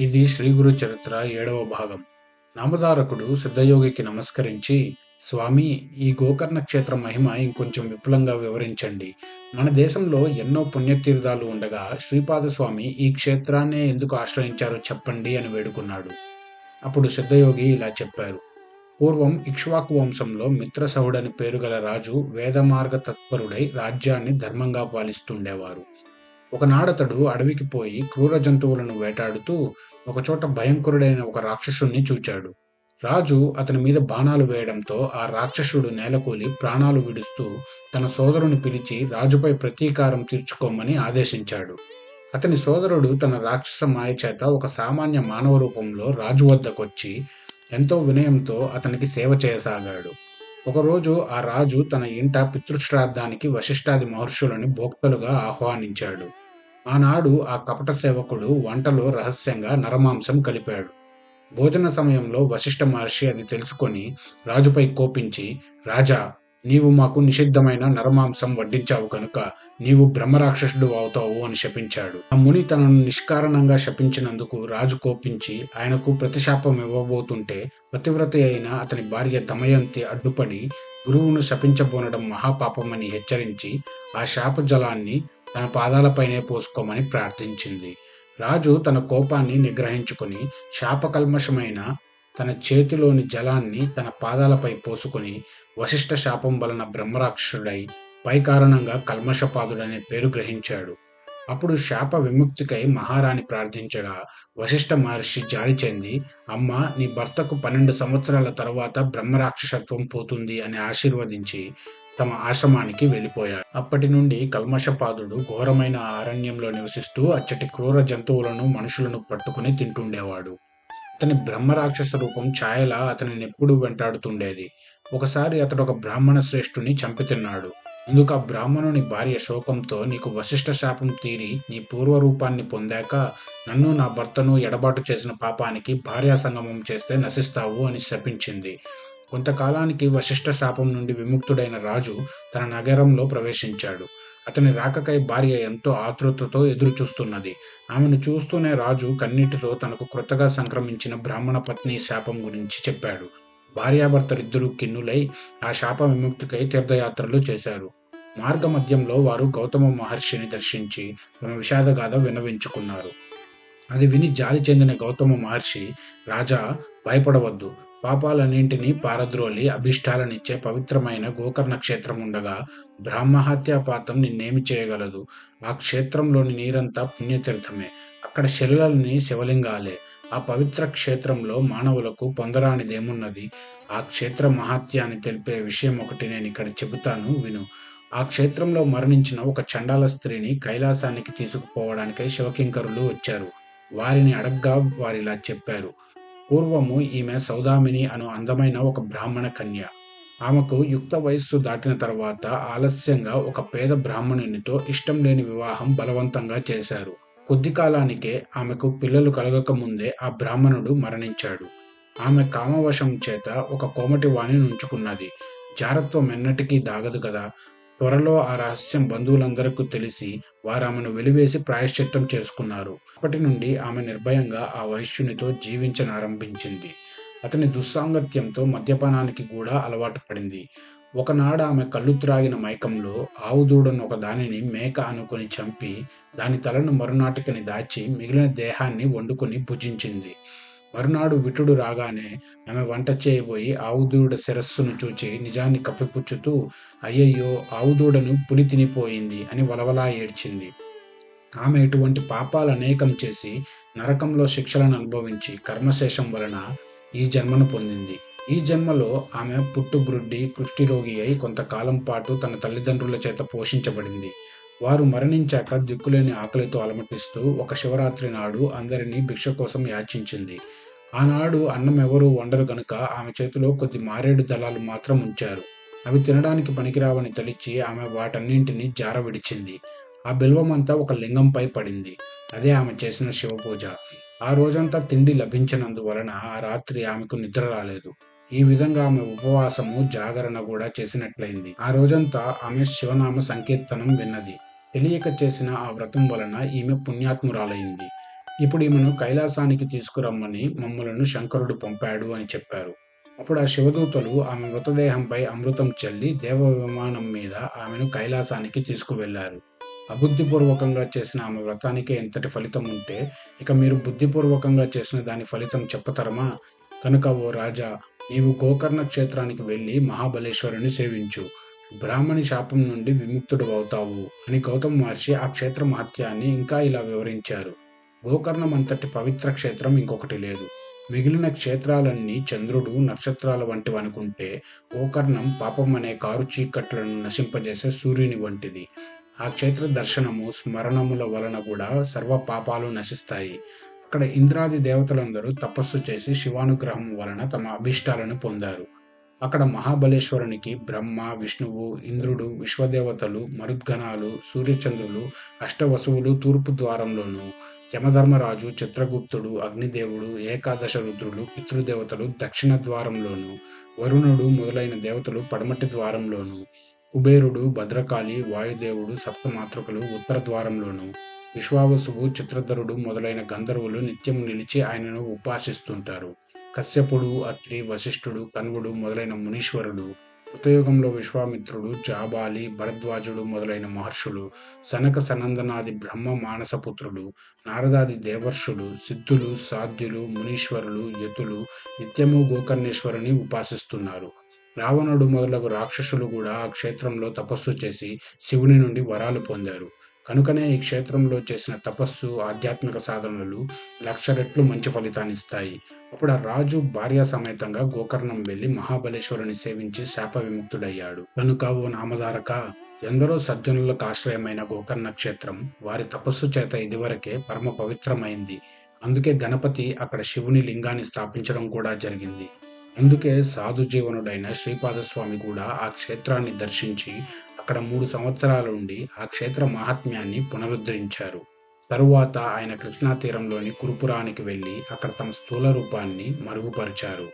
ఇది శ్రీ గురు చరిత్ర ఏడవ భాగం. నామధారకుడు సిద్ధయోగికి నమస్కరించి స్వామి ఈ గోకర్ణ క్షేత్ర మహిమ ఇంకొంచెం విపులంగా వివరించండి. మన దేశంలో ఎన్నో పుణ్యతీర్థాలు ఉండగా శ్రీపాదస్వామి ఈ క్షేత్రాన్నే ఎందుకు ఆశ్రయించారో చెప్పండి అని వేడుకున్నాడు. అప్పుడు సిద్ధయోగి ఇలా చెప్పారు. పూర్వం ఇక్ష్వాకు వంశంలో మిత్రసహుడని పేరు గల రాజు వేదమార్గ తత్పరుడై రాజ్యాన్ని ధర్మంగా పాలిస్తుండేవారు. ఒకనాడతడు అడవికి పోయి క్రూర జంతువులను వేటాడుతూ ఒకచోట భయంకరుడైన ఒక రాక్షసుణ్ణి చూచాడు. రాజు అతని మీద బాణాలు వేయడంతో ఆ రాక్షసుడు నేలకూలి ప్రాణాలు విడుస్తూ తన సోదరుని పిలిచి రాజుపై ప్రతీకారం తీర్చుకోమని ఆదేశించాడు. అతని సోదరుడు తన రాక్షస మాయ చేత ఒక సామాన్య మానవ రూపంలో రాజు వద్దకొచ్చి ఎంతో వినయంతో అతనికి సేవ చేయసాగాడు. ఒకరోజు ఆ రాజు తన ఇంట పితృశ్రాద్ధానికి వశిష్ఠాది మహర్షులని భోక్తలుగా ఆహ్వానించాడు. ఆనాడు ఆ కపట సేవకుడు వంటలో రహస్యంగా నరమాంసం కలిపాడు. భోజన సమయంలో వశిష్ఠ మహర్షి అది తెలుసుకొని రాజుపై కోపించి రాజా నీవు మాకు నిషిద్ధమైన నరమాంసం వడ్డించావు కనుక నీవు బ్రహ్మరాక్షసుడు అవుతావు అని శపించాడు. ఆ ముని తనను నిష్కారణంగా శపించినందుకు రాజు కోపించి ఆయనకు ప్రతిశాపం ఇవ్వబోతుంటే పతివ్రత అయిన అతని భార్య దమయంతి అడ్డుపడి గురువును శపించబోనడం మహాపాపమని హెచ్చరించి ఆ శాప జలాన్ని తన పాదాలపైనే పోసుకోమని ప్రార్థించింది. రాజు తన కోపాన్ని నిగ్రహించుకుని శాపకల్మషమైన తన చేతిలోని జలాన్ని తన పాదాలపై పోసుకుని వశిష్ఠ శాపం వలన బ్రహ్మరాక్షసుడై పై కారణంగా కల్మషపాదుడనే పేరు గ్రహించాడు. అప్పుడు శాప విముక్తికై మహారాణి ప్రార్థించగా వశిష్ఠ మహర్షి జారి చెంది అమ్మ నీ భర్తకు పన్నెండు సంవత్సరాల తర్వాత బ్రహ్మరాక్షసత్వం పోతుంది అని ఆశీర్వదించి తమ ఆశ్రమానికి వెళ్ళిపోయారు. అప్పటి నుండి కల్మషపాదుడు ఘోరమైన అరణ్యంలో నివసిస్తూ అచ్చటి క్రూర జంతువులను మనుషులను పట్టుకుని తింటుండేవాడు. అతని బ్రహ్మరాక్షస రూపం ఛాయల అతనిని ఎప్పుడూ వెంటాడుతుండేది. ఒకసారి అతడు ఒక బ్రాహ్మణ శ్రేష్ఠుని చంపితిన్నాడు అందుకు ఆ బ్రాహ్మణుని భార్య శోకంతో నీకు వశిష్ఠ శాపం తీరి నీ పూర్వ రూపాన్ని పొందాక నన్ను నా భర్తను ఎడబాటు చేసిన పాపానికి భార్యా సంగమం చేస్తే నశిస్తావు అని శపించింది. కొంతకాలానికి వశిష్ఠ శాపం నుండి విముక్తుడైన రాజు తన నగరంలో ప్రవేశించాడు. అతని రాకకై భార్య ఎంతో ఆతృతతో ఎదురుచూస్తున్నది. ఆమెను చూస్తూనే రాజు కన్నీటితో తనకు క్రొత్తగా సంక్రమించిన బ్రాహ్మణ పత్ని శాపం గురించి చెప్పాడు. భార్యాభర్తలిద్దరూ కిన్నులై ఆ శాప విముక్తికై తీర్థయాత్రలు చేశారు. మార్గ మధ్యంలో వారు గౌతమ మహర్షిని దర్శించి తమ విషాదగాథ వినవించుకున్నారు. అది విని జాలి చెందిన గౌతమ మహర్షి రాజా భయపడవద్దు. పాపాలన్నింటినీ పారద్రోలి అభిష్టాలనిచ్చే పవిత్రమైన గోకర్ణ క్షేత్రం ఉండగా బ్రాహ్మహత్యాపాతం నిన్నేమి చేయగలదు. ఆ క్షేత్రంలోని నీరంతా పుణ్యతీర్థమే. అక్కడ శిలలని శివలింగాలే. ఆ పవిత్ర క్షేత్రంలో మానవులకు పొందరానిదేమున్నది? ఆ క్షేత్ర మహాత్యాన్ని తెలిపే విషయం ఒకటి నేను ఇక్కడ చెబుతాను విను. ఆ క్షేత్రంలో మరణించిన ఒక చండాల స్త్రీని కైలాసానికి తీసుకుపోవడానికై శివకింకరులు వచ్చారు. వారిని అడగ్గా వారిలా చెప్పారు. పూర్వము ఈమె సౌదామిని అను అందమైన ఒక బ్రాహ్మణ కన్య. ఆమెకు యుక్త వయస్సు దాటిన తర్వాత ఆలస్యంగా ఒక పేద బ్రాహ్మణునితో ఇష్టం లేని వివాహం బలవంతంగా చేశారు. కొద్ది కాలానికే ఆమెకు పిల్లలు కలగక ముందే ఆ బ్రాహ్మణుడు మరణించాడు. ఆమె కామవశం చేత ఒక కోమటి వాణి నుంచుకున్నది జారత్వం ఎన్నటికీ దాగదు కదా త్వరలో ఆ రహస్యం బంధువులందరికీ తెలిసి వారు ఆమెను వెలివేసి ప్రాయశ్చిత్తం చేసుకున్నారు. అప్పటి నుండి ఆమె నిర్భయంగా ఆ వైశ్యునితో జీవించనారంభించింది. అతని దుస్సాంగత్యంతో మద్యపానానికి కూడా అలవాటు పడింది. ఒకనాడు ఆమె కళ్ళు త్రాగిన మైకంలో ఆవుదూడను ఒక దానిని మేక అనుకుని చంపి దాని తలను మరునాటికని దాచి మిగిలిన దేహాన్ని వండుకొని భుజించింది. మరునాడు విటుడు రాగానే ఆమె వంట చేయబోయి ఆవుదూడ శిరస్సును చూచి నిజాన్ని కప్పిపుచ్చుతూ అయ్యయ్యో ఆవుదూడను పులి తినిపోయింది అని వలవలా ఏడ్చింది. ఆమె ఇటువంటి పాపాలు అనేకం చేసి నరకంలో శిక్షలను అనుభవించి కర్మశేషం వలన ఈ జన్మను పొందింది. ఈ జన్మలో ఆమె పుట్టుగ్రుడ్డి కుష్ఠిరోగి అయి కొంతకాలం పాటు తన తల్లిదండ్రుల చేత పోషించబడింది. వారు మరణించాక దిక్కులేని ఆకలితో అలమటిస్తూ ఒక శివరాత్రి నాడు అందరినీ భిక్ష కోసం యాచించింది. ఆనాడు అన్నం ఎవరు వండరు గనుక ఆమె చేతిలో కొద్ది మారేడు దళాలు మాత్రం ఉంచారు. అవి తినడానికి పనికిరావని తలిచి ఆమె వాటన్నింటినీ జార విడిచింది. ఆ బిల్వమంతా ఒక లింగంపై పడింది. అదే ఆమె చేసిన శివపూజ. ఆ రోజంతా తిండి లభించినందువలన ఆ రాత్రి ఆమెకు నిద్ర రాలేదు. ఈ విధంగా ఆమె ఉపవాసము జాగరణ కూడా చేసినట్లయింది. ఆ రోజంతా ఆమె శివనామ సంకీర్తనం విన్నది. తెలియక చేసిన ఆ వ్రతం వలన ఈమె పుణ్యాత్మురాలైంది. ఇప్పుడు ఈమెను కైలాసానికి తీసుకురమ్మని మమ్ములను శంకరుడు పంపాడు అని చెప్పారు. అప్పుడు ఆ శివదూతలు ఆమె మృతదేహంపై అమృతం చల్లి దేవ విమానం మీద ఆమెను కైలాసానికి తీసుకువెళ్ళారు. అబుద్ధిపూర్వకంగా చేసిన ఆమె వ్రతానికే ఎంతటి ఫలితం ఉంటే ఇక మీరు బుద్ధిపూర్వకంగా చేసిన దాని ఫలితం చెప్పతరమా? కనుక ఓ రాజా నీవు గోకర్ణ క్షేత్రానికి వెళ్ళి మహాబలేశ్వరుని సేవించు. బ్రాహ్మణి శాపం నుండి విముక్తుడు అవుతావు అని గౌతమ మహర్షి ఆ క్షేత్ర మహత్యాన్ని ఇంకా ఇలా వివరించారు. గోకర్ణం అంతటి పవిత్ర క్షేత్రం ఇంకొకటి లేదు. మిగిలిన క్షేత్రాలన్నీ చంద్రుడు నక్షత్రాల వంటివి అనుకుంటే గోకర్ణం పాపం అనే కారు చీకట్లను నశింపజేసే సూర్యుని వంటిది. ఆ క్షేత్ర దర్శనము స్మరణముల వలన కూడా సర్వ పాపాలు నశిస్తాయి. అక్కడ ఇంద్రాది దేవతలందరూ తపస్సు చేసి శివానుగ్రహం వలన తమ అభీష్టాలను పొందారు. అక్కడ మహాబలేశ్వరునికి బ్రహ్మ విష్ణువు ఇంద్రుడు విశ్వదేవతలు మరుద్గణాలు సూర్యచంద్రులు అష్టవసువులు తూర్పు ద్వారంలోను యమధర్మరాజు చిత్రగుప్తుడు అగ్నిదేవుడు ఏకాదశ రుద్రులు పితృదేవతలు దక్షిణ ద్వారంలోను వరుణుడు మొదలైన దేవతలు పడమటి ద్వారంలోను కుబేరుడు భద్రకాళి వాయుదేవుడు సప్తమాతృకలు ఉత్తర ద్వారంలోను విశ్వావసువు చిత్రధరుడు మొదలైన గంధర్వులు నిత్యము నిలిచి ఆయనను ఉపాసిస్తుంటారు. కశ్యపుడు అత్రి వశిష్ఠుడు కన్వుడు మొదలైన మునీశ్వరుడు కృతయుగంలో విశ్వామిత్రుడు జాబాలి భరద్వాజుడు మొదలైన మహర్షులు సనక సనందనాది బ్రహ్మ మానసపుత్రుడు నారదాది దేవర్షులు సిద్ధులు సాధ్యులు మునీశ్వరులు యతులు నిత్యము గోకర్ణేశ్వరుని ఉపాసిస్తున్నారు. రావణుడు మొదలగు రాక్షసులు కూడా ఆ క్షేత్రంలో తపస్సు చేసి శివుని నుండి వరాలు పొందారు. కనుకనే ఈ క్షేత్రంలో చేసిన తపస్సు ఆధ్యాత్మిక సాధనలు లక్ష రెట్లు మంచి ఫలితాన్నిస్తాయి అప్పుడు ఆ రాజు భార్య సమేతంగా గోకర్ణం వెళ్ళి మహాబలేశ్వరుని సేవించి శాప విముక్తుడయ్యాడు. కనుక ఓ నామధారక ఎందరో సజ్జనులకు ఆశ్రయమైన గోకర్ణ క్షేత్రం వారి తపస్సు చేత ఇదివరకే పరమ పవిత్రమైంది. అందుకే గణపతి అక్కడ శివుని లింగాన్ని స్థాపించడం కూడా జరిగింది. అందుకే సాధు జీవనుడైన శ్రీపాదస్వామి కూడా ఆ క్షేత్రాన్ని దర్శించి అక్కడ మూడు సంవత్సరాలుండి ఆ క్షేత్ర మహాత్మ్యాన్ని పునరుద్ధరించారు. తరువాత ఆయన కృష్ణా తీరంలోని కురుపురానికి వెళ్ళి అక్కడ తమ స్థూల రూపాన్ని మరుగుపరిచారు.